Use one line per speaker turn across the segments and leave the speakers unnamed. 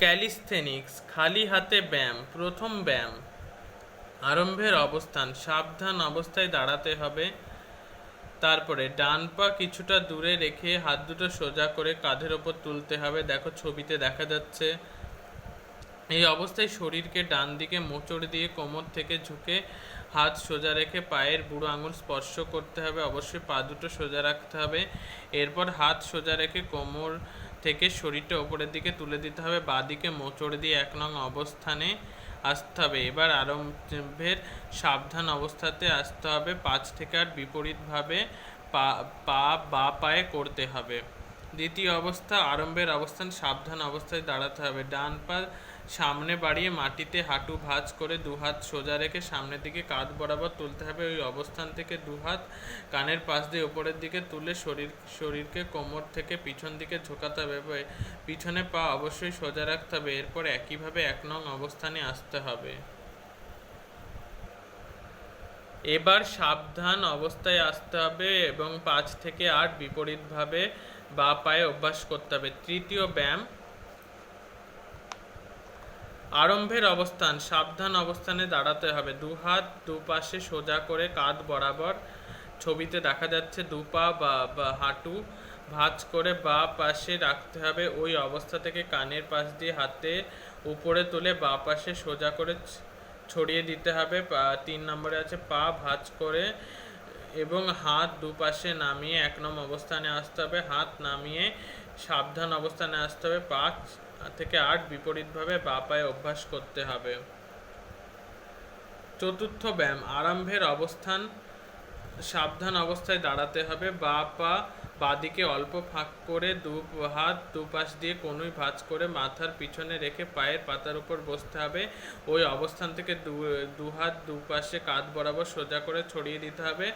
ক্যালিস্থেনিক্স, খালি হাতে ব্যায়াম, প্রথম ব্যায়াম, আরম্ভের অবস্থান, সাবধান অবস্থায় দাঁড়াতে হবে। তারপরে ডান পা কিছুটা দূরে রেখে হাত দুটো সোজা করে কাঁধের ওপর তুলতে হবে। দেখো ছবিতে দেখা যাচ্ছে, এই অবস্থায় শরীরকে ডান দিকে মোচড় দিয়ে কোমর থেকে ঝুঁকে হাত সোজা রেখে পায়ের বুড়ো আঙুল স্পর্শ করতে হবে। অবশ্যই পা দুটো সোজা রাখতে হবে। এরপর হাত সোজা রেখে কোমর থেকে শরীরটা ওপরের দিকে তুলে দিতে হবে বাঁ দিকে মোচড় দিয়ে এক নং অবস্থানে আসতে হবে। এবার আরম্ভের সাবধান অবস্থাতে আসতে হবে, পাঁচ থেকে আর বিপরীতভাবে পা পা বা পায়ে করতে হবে। দ্বিতীয় অবস্থা, আরম্ভের অবস্থান, সাবধান অবস্থায় দাঁড়াতে হবে। ডান পা সামনে বাড়িয়ে মাটিতে হাঁটু ভাঁজ করে দু হাত সোজা রেখে সামনের দিকে কাঁধ বরাবর তুলতে হবে। ওই অবস্থান থেকে দু হাত কানের পাশ দিয়ে উপরের দিকে তুলে শরীর, শরীরকে কোমর থেকে পিছন দিকে ঝোঁকাতে হবে। পিছনে পা অবশ্যই সোজা রাখতে হবে। এরপর একইভাবে এক নং অবস্থানে আসতে হবে। এবার সাবধান অবস্থায় আসতে হবে এবং পাঁচ থেকে আট বিপরীতভাবে বা পায়ে অভ্যাস করতে হবে। তৃতীয় ব্যায়াম। আরম্ভের অবস্থান। সাবধান অবস্থানে দাঁড়াতে হবে। দু হাত দুপাশে সোজা করে কাঁধ বরাবর ছবিতে দেখা যাচ্ছে দু পা বা হাঁটু ভাঁজ করে বা পাশে রাখতে হবে। ওই অবস্থা থেকে কানের পাশ দিয়ে হাতে উপরে তুলে বা পাশে সোজা করে ছড়িয়ে দিতে হবে তিন নম্বরে আছে পা ভাঁজ করে এবং হাত দুপাশে নামিয়ে এক নম্বর অবস্থানে আসতে হবে। হাত নামিয়ে সাবধান অবস্থানে আসতে হবে। পাঁচ থেকে আট বিপরীতভাবে বা পায়ে অভ্যাস করতে হবে। চতুর্থ ব্যায়াম, আরম্ভের অবস্থান সাবধান অবস্থায় দাঁড়াতে হবে। বা পা বাদিকে অল্প ফাঁক করে দু হাত দুপাশ দিয়ে কোনোই ভাঁজ করে মাথার পিছনে রেখে পায়ের পাতার উপর বসতে হবে। ওই অবস্থান থেকে দু দু হাত দুপাশে কাঁধ বরাবর সোজা করে ছড়িয়ে দিতে হবে।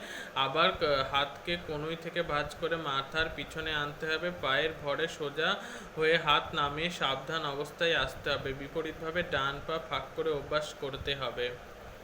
আবার হাতকে কোনোই থেকে ভাঁজ করে মাথার পিছনে আনতে হবে। পায়ের ভরে সোজা হয়ে হাত নামিয়ে সাবধান অবস্থায় আসতে হবে। বিপরীতভাবে ডান পা ফাঁক করে অভ্যাস করতে হবে।